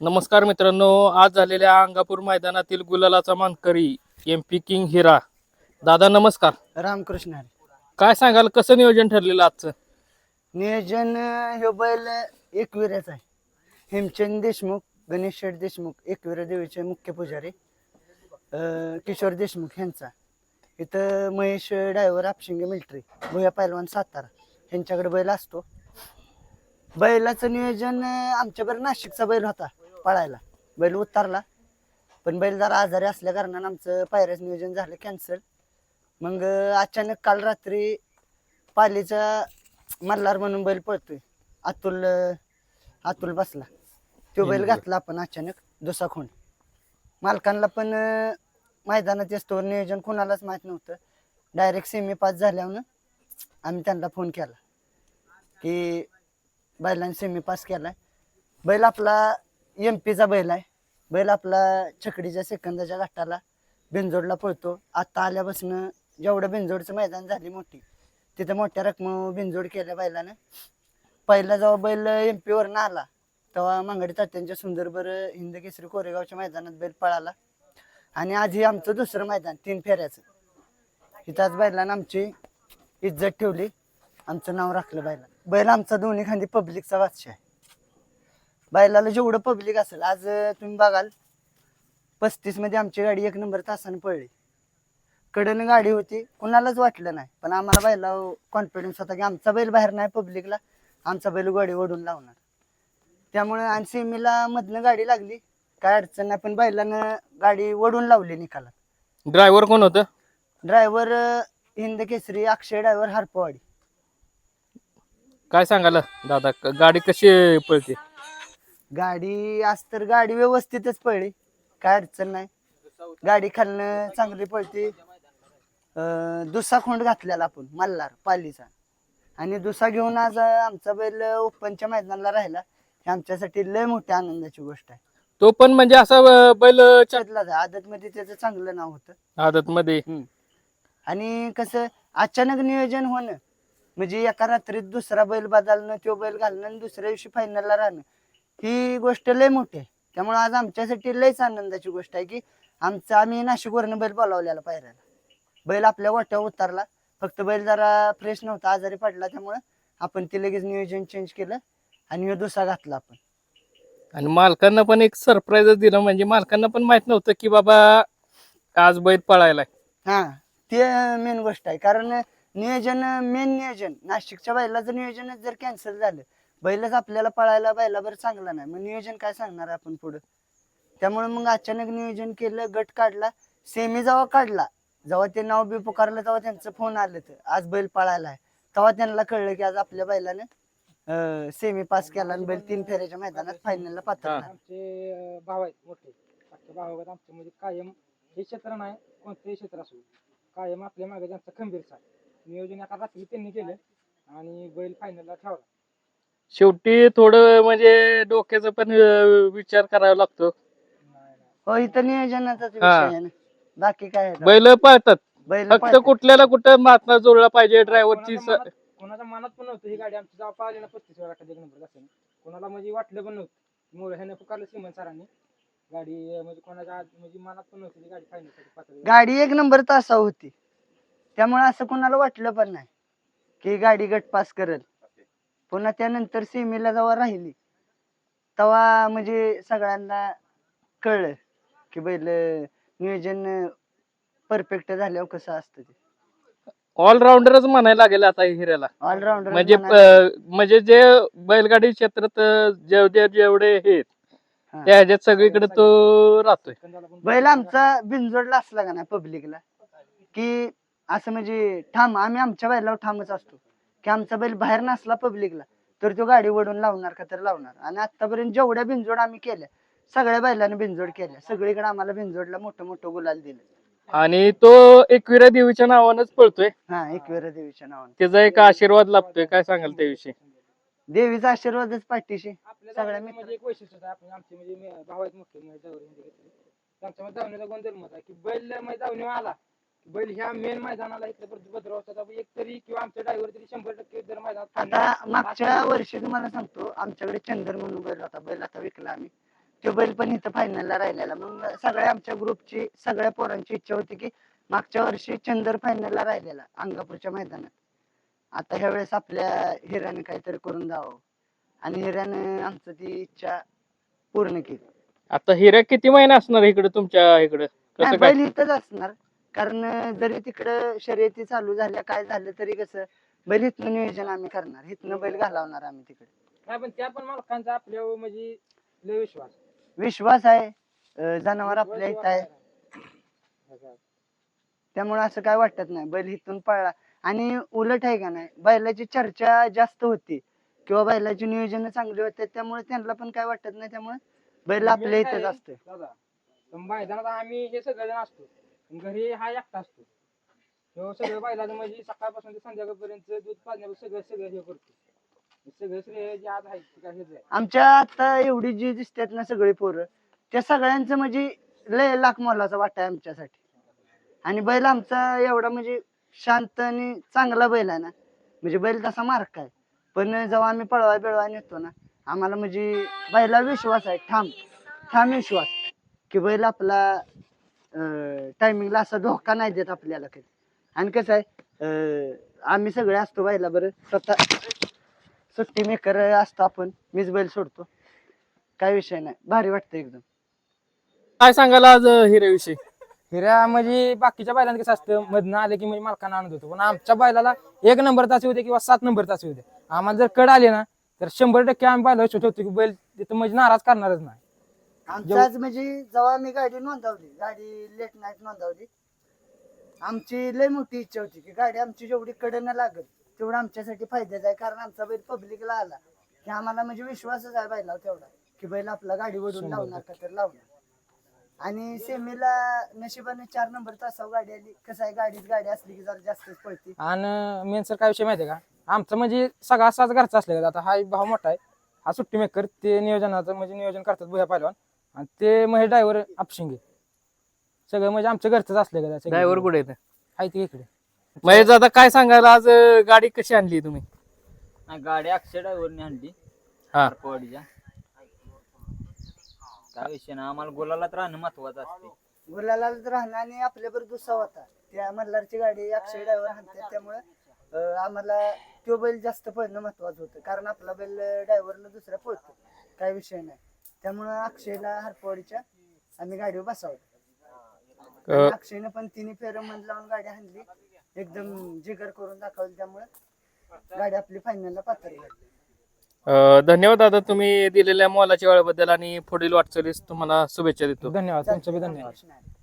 नमस्कार मित्रांनो आज झालेल्या अंगापूर मैदानातील गुलालाचा मानकरी एम पी किंग हिरा. दादा नमस्कार. रामकृष्ण हरी. काय सांगाल कसं नियोजन ठरलेलं आजचं? नियोजन अं, ह्यो बैल एकविऱ्याचा आहे. हेमचंद देशमुख गणेश शेठ देशमुख एकविरा देवीचे मुख्य पुजारी अं, किशोर देशमुख यांचा. इथं महेश ड्रायव्हर आपशिंगे मिलिटरी भुया पैलवान सातारा यांच्याकडे बैल असतो. बैलाचं नियोजन अं, आमच्याबरोबर नाशिकचा बैल होता. पळायला. बैल उतरला. पण बैल जरा आजारी असल्या कारणानं आमचं पायऱ्याचं नियोजन झालं कॅन्सल मग अचानक काल रात्री पालीचा मल्हार म्हणून बैल पळतोय. अतुल अतुल बसला. तो बैल घातला आपण अचानक दुसरा खूण मालकांना पण मैदानात असतो नियोजन कोणालाच माहीत नव्हतं. डायरेक्ट सेमी पास झाल्यावर आम्ही त्यांना फोन केला. की बैलांनी सेमी पास केलाय. बैल आपला एम पीचा बैल आहे. बैल आपला छकडीच्या सेकंदाच्या घाटाला बेंजोडला पळतो. आता आल्यापासून जेवढं बेंजोडचं मैदान झाली मोठी तिथं मोठ्या रकम बेंजोड केल्या बैलानं. पहिला जेव्हा बैल एम पीवरनं आला तेव्हा मांगडी तात्यांच्या सुंदरबर हिंद केसरी कोरेगावच्या मैदानात बैल पळाला. आणि आज हे आमचं दुसरं मैदान तीन फेऱ्याचं. इथं आज बैलानं आमची इज्जत ठेवली. आमचं नाव राखलं बैला बैल आमचा दोन्ही खांदी पब्लिकचा बादशाह आहे. बैलाला जेवढं पब्लिक असेल आज तुम्ही बघाल पस्तीसमध्ये आमची गाडी एक नंबर तासाने पळली कडन गाडी होती कुणालाच वाटलं नाही. पण आम्हाला बैला कॉन्फिडन्स होता की आमचा बैल बाहेर नाही पब्लिकला आमचा बैल गाडी ओढून लावणार. त्यामुळे आणि सेमीला मधनं गाडी लागली. काय अडचण नाही पण बैलानं गाडी ओढून लावली निकालात. ड्रायव्हर कोण होतं? Driver Hind Kesari Akshay driver Harpawadi. काय सांगाल दादा? क- गाडी कशी पळते? गाडी आज तर गाडी व्यवस्थितच पडली. काय अडचण नाही. गाडी खालनं चांगली पळते. अं, दुसरा खोंड घातलेला आपण मल्हार पालीचा. आणि दुसरा घेऊन आज आमचा बैल ओपनच्या मैदानाला राहिला. ही आमच्यासाठी लय मोठ्या आनंदाची गोष्ट आहे. तो पण म्हणजे असा अं, बैल आदत मध्ये त्याचं चांगलं नाव होतं. आदत मध्ये आणि कसं अचानक नियोजन होणं म्हणजे एका रात्रीत दुसरा बैल बदलणं तो बैल घालणं आणि दुसऱ्या दिवशी फायनलला राहणं ही गोष्ट लय मोठी आहे. त्यामुळे आज आमच्यासाठी लयच आनंदाची गोष्ट आहे की आमचा आम्ही नाशिकवरनं बैल बोलावलेला पायऱ्याला. बैल आपल्या वाट्यावर उतरला. फक्त बैल जरा फ्रेश नव्हता आजारी पडला त्यामुळे आपण ते लगेच नियोजन चेंज केलं आणि ह्यो दुसरा घातला आपण. आणि मालकांना पण एक सरप्राईज दिलं म्हणजे मालकांना पण माहीत नव्हतं की बाबा आज बैल पळायलाय. हा ते मेन गोष्ट आहे. कारण नियोजन मेन नियोजन नाशिकच्या बैलाचं नियोजनच जर कॅन्सल झालं बैलच आपल्याला पळायला बैलाबर चांगला नाही. मग नियोजन काय सांगणार आपण पुढं? त्यामुळे मग अचानक नियोजन केलं गट काढला सेमी जेव्हा काढला जेव्हा ते नाव बी पुकारलं तेव्हा त्यांचं फोन आलं तर. आज बैल पळायला आहे. तेव्हा त्यांना कळलं की आज आपल्या बैलानं सेमी पास केला आणि बैल तीन फेऱ्याच्या मैदानात फायनलला पात्र. झाला. आमचे भाव आहेत मोठे. आमच्या भावात आमचे म्हणजे कायम हे क्षेत्र नाही कोणतंही क्षेत्र असो. कायम आपल्या मागे त्यांचा खंबीर साथ. नियोजन एका रात्री त्यांनी केलं आणि बैल फायनलला ठेवला. शेवटी थोडं म्हणजे डोक्याचा पण अं, विचार करावा लागतो. हो इथं नियोजनाचाच विषय हा. आहे ना. बाकी काय आहे? बैल पळतात. बैल फक्त पळतात. कुठल्याला कुठं मातना जोडला पाहिजे ड्रायव्हरची कोणाच्या मनात- कोणाच्या मनात पण नव्हतं. ही गाडी आमची जेव्हा पाहिली ना पस्तीस वेळा एक नंबर असेल. कोणाला म्हणजे वाटलं पण नव्हतं. मुळे ह्याने पुकारलं सिमन सरांनी. गाडी अं, म्हणजे कोणाच्या आत- म्हणजे मनात पण नव्हती ती गाडी फायनल पात्र गाडी एक नंबर तासा होती. त्यामुळे असं कोणाला वाटलं पण नाही की गाडी गट पास करेल. पुन्हा त्यानंतर सेमीला जेव्हा राहिली तेव्हा म्हणजे सगळ्यांना कळलं की बैल नियोजन परफेक्ट झाल्यावर कसं असतं ते. ऑलराऊंडरच म्हणायला लागेल आता हिऱ्याला. ऑलराऊंडर म्हणजे प- म्हणजे जे बैलगाडी क्षेत्रात जेवढे जेवढे हे आहेत, हा. त्या ह्याच्यात सगळीकडे तो राहतोय. बैल आमचा बिनजोडला असला का नाही पब्लिकला की असं म्हणजे ठाम आम्ही आमच्या बैलावर ठामच असतो. की आमचा बैल बाहेर नसला पब्लिकला तर तो गाडी वडून लावणार का तर लावणार. आणि आतापर्यंत जेवढ्या बिनजोड आम्ही केल्या सगळ्या बैलांनी बिनजोड केल्या. सगळीकडे आम्हाला बिनजोडला मोठं मोठं गुलाल दिलं. आणि तो एकविरा देवीच्या नावानच पळतोय. हा एकविरा देवीच्या नावाने. त्याचा एक आशीर्वाद लाभतोय काय सांगाल त्याविषयी? देवीचा आशीर्वादच पाठीशी. आपल्या सगळ्या मित्र- म्हणजे एक वैशिष्ट्य आहे आपण आमचे म्हणजे मे- भाव आहेत मोठे म्हणजे जावरे धावण्याचा की बैल धावणे आला. बैल ह्या मेन मैदानाला इथं भद्रवासचा एक तरी किंवा आमच्या ड्रायव्हर तरी शंभर टक्के जर मैदानात आता मागच्या वर्षी तुम्हाला सांगतो आमच्याकडे चंदर म्हणून बैल होता. बैल आता विकला आम्ही. तो बैल पण इथं फायनलला राहिलेला. मग सगळ्या आमच्या ग्रुपची सगळ्या पोरांची इच्छा होती की मागच्या वर्षी चंदर फायनलला राहिलेला अंगापूरच्या मैदानात. आता ह्या वेळेस आपल्या हिऱ्याने काहीतरी करून द्यावं आणि हिऱ्याने आमचं ती इच्छा पूर्ण केली. आता हिऱ्या किती महिने असणार इकडे तुमच्या इकडे? कसं नाही, काय? बैल इथंच असणार. कारण जरी तिकडं शर्यती चालू झाल्या काय झालं तरी कसं बैल इथनं नियोजन आम्ही करणार इथनं बैल घालवणार आम्ही तिकडे. नाही पण त्या पण मालकांचा आपल्यावर म्हणजे लय विश्वास. विश्वास आहे अं, जनावर आपल्या इथं आहे. त्यामुळे असं काय वाटत नाही बैल इथून पळला आणि उलट आहे का नाही बैलाची चर्चा जास्त होती किंवा बैलाची नियोजन चांगली होते त्यामुळे त्यांना पण काय वाटत नाही त्यामुळे बैल आपल्या इथंच दादा मैदानात आम्ही हे सगळेजण असतो. घरी हा एकटा असतो. ह्यो सगळं बैलाचं म्हणजे सकाळपासून ते संध्याकाळपर्यंत दूध पाजण्यापासून सगळं सगळं हे करतो. सगळं श्रेय जे आज आहे ते काय हेच आहे. आमच्या आता एवढी जी दिसतात ना सगळी पोरं त्या सगळ्यांचं म्हणजे लय लाख मोलाचा वाटा आहे आमच्यासाठी. आणि बैल आमचा एवढा म्हणजे शांत आणि चांगला बैल आहे ना. म्हणजे बैल तसा मार्क आहे. पण जेव्हा आम्ही पळवा बिळवा नेतो ना आम्हाला म्हणजे बैला विश्वास आहे ठाम ठाम विश्वास. की बैल आपला टायमिंगला असा धोका नाही देत आपल्याला कधी. आणि कसं आहे अं, आम्ही सगळे असतो बैला बरं. स्वतः सुट्टी मेकर असतो आपण मीच बैल सोडतो. काय विषय नाही भारी वाटतं एकदम. काय सांगाल आज हिऱ्याविषयी? हिऱ्या म्हणजे बाकीच्या बैलांना कसं असतं मधनं आले की म्हणजे मालकांना आणत होतो. पण आमच्या बैलाला एक नंबर तास होते किंवा सात नंबर तास होते आम्हाला जर कड आले ना तर शंभर टक्के आम्ही बैला ठेवतो की बैल तिथं म्हणजे नाराज करणारच नाही. आमचं आज म्हणजे जेव्हा मी गाडी नोंदवली गाडी लेट नाईट नोंदवली आमची लय मोठी इच्छा होती की गाडी आमची जेवढी कडनं लागल तेवढं आमच्यासाठी फायद्याचं आहे. कारण आमचा बैल पब्लिकला आला की आम्हाला म्हणजे विश्वासच आहे बैलावर तेवढा की बैल आपला गाडी वडून लावणार का तर लावणार. आणि सेमीला नशिबाने चार नंबर तासावर गाडी आली. कसं आहे गाडीच गाडी असली की जरा जास्तच पळते. आणि मेन सर काय विषय माहितीये का? आमचं म्हणजे सगळा साज घरचा असले आता हा भाव मोठा आहे. हा सुट्टी मेकर ते नियोजनाचं म्हणजे नियोजन करतात भुया पहिलवान आणि ते महेश ड्रायव्हर अपशिंगे सगळं म्हणजे आमच्या घरचंच असले का ड्रायव्हर कुठे आहेत आहे ते इकडे. महेश दादा काय सांगाल आज अं, गाडी कशी आणली तुम्ही? नाही, गाडी अक्षय ड्रायव्हरने आणली. हा. काय विषय ना आम्हाला गोलालाच राहणं महत्वाचं असते गुलाला राहणं आणि आपल्याबरोबर दुसरा होता. त्या मल्हारची गाडी अक्षय ड्रायव्हर हाणते त्यामुळे अं, आम्हाला तो बैल जास्त पळणं महत्वाचं होतं. कारण आपला बैल ड्रायव्हरला दुसरा पळतो. काय विषय नाही. त्यामुळं अक्षयला हरपवाडीच्या आम्ही गाडीवर अं, अक्षयनं पण तिन्ही फेरं मन लावून गाडी हाणली एकदम जिगर करून दाखवली त्यामुळे गाडी आपली फायनलला पात्र झाली. अं, धन्यवाद दादा तुम्ही दिलेल्या मोलाच्या वेळेबद्दल आणि पुढील वाटचालीस तुम्हाला शुभेच्छा देतो. धन्यवाद तुमचं बी धन्यवाद. प्रश्न आहे.